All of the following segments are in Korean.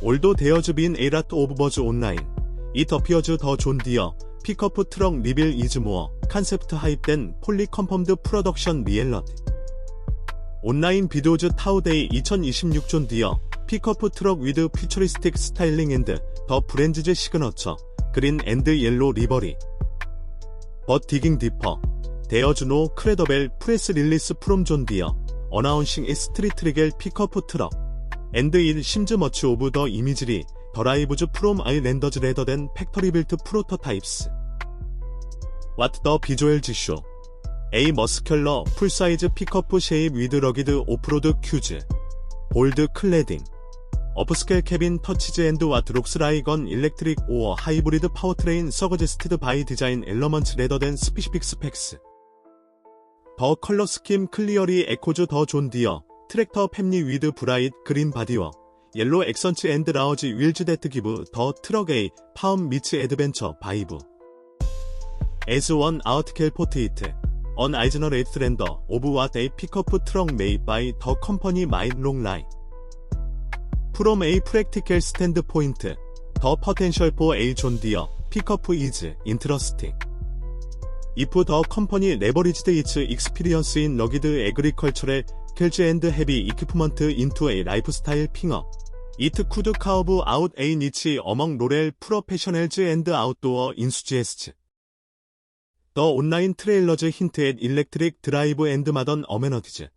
올도 데어즈 빈 에이라트 오브 버즈 온라인 이 어피어즈 더 존 디어 픽어프 트럭 리빌 이즈 모어 컨셉트 하입된 폴리 컨펌드 프로덕션 리엘럿 온라인 비도즈 타우데이 2026 존 디어 픽어프 트럭 위드 퓨처리스틱 스타일링 앤드 더 브랜즈즈 시그너처 그린 앤드 옐로 리버리. 벗 디깅 디퍼 데어주노 크레더벨 프레스 릴리스 프롬 존 디어 어나운싱 이 스트리트 리겔 픽어프 트럭 앤드 일 심즈 머치 오브 더 이미지리 더 라이브즈 프롬 아이 랜더즈 레더된 팩터리 빌트 프로토타입스. 왓더 비주얼 지쇼 A 머스큘러 풀사이즈 픽어프 쉐입 위드 러기드 오프로드 큐즈 볼드 클레딩 어프스케일 캐빈 터치즈 앤드 왓 록스 라이건 일렉트릭 오어 하이브리드 파워트레인 서거제스티드 바이 디자인 엘러먼츠 레더된 스피시픽 스펙스 더 컬러 스킴 클리어리 에코즈 더 존 디어 트랙터 팹리 위드 브라이트 그린 바디워 옐로 액선츠 앤드 라우지 윌즈 데트 기브 더 트럭 A 파움 미츠 애드벤처 바이브. 에스 원 아웃켈 포트이트 언 아이즈너 레이트 랜더 오브 왓 에이 픽어프 트럭 메이 바이 더 컴퍼니 마이 롱 라인 프롬 에이 프랙티컬 스탠드 포인트 더 퍼텐셜 포 에이 존 디어 픽어프 이즈 인트러스팅 if skills and heavy equipment into a lifestyle pinger, it could carve out a niche among rural professionals and outdoor enthusiasts. The online trailers hint at electric drive and modern amenities,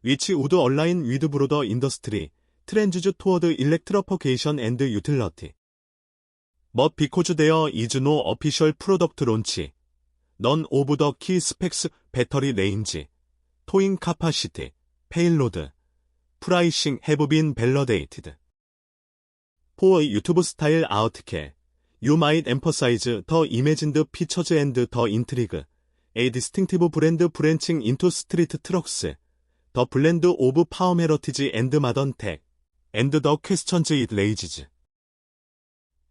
which would align with broader industry trends toward electrification and utility. But because there is no official product launch, 넌 오브 더 키 스펙스 배터리 레인지, 토잉 카파시티, 페일로드, 프라이싱 해브 빈 밸러데이티드. 포 유튜브 스타일 아웃케, the imagined features and the intrigue. A distinctive brand branching into street trucks. The blend of power heritage and modern tech. And the questions it raises.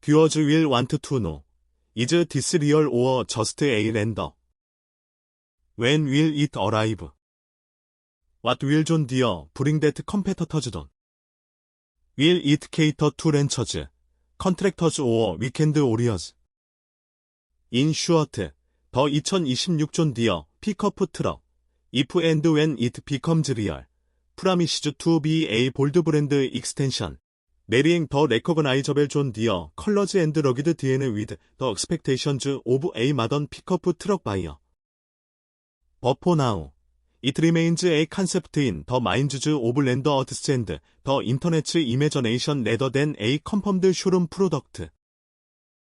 Viewers will want to know. Is this real or just a render? When will it arrive? What will John Deere bring that competitors don't? Will it cater to ranchers, contractors or weekend warriors? In short, 더 2026 존 디어 픽업 트럭 if and when it becomes real, promises to be a bold brand extension. marrying the recognizable John Deere colors and rugged DNA with the expectations of a modern pickup truck buyer. But for now, remains a of land artists and the internet's imagination rather than a confirmed showroom product.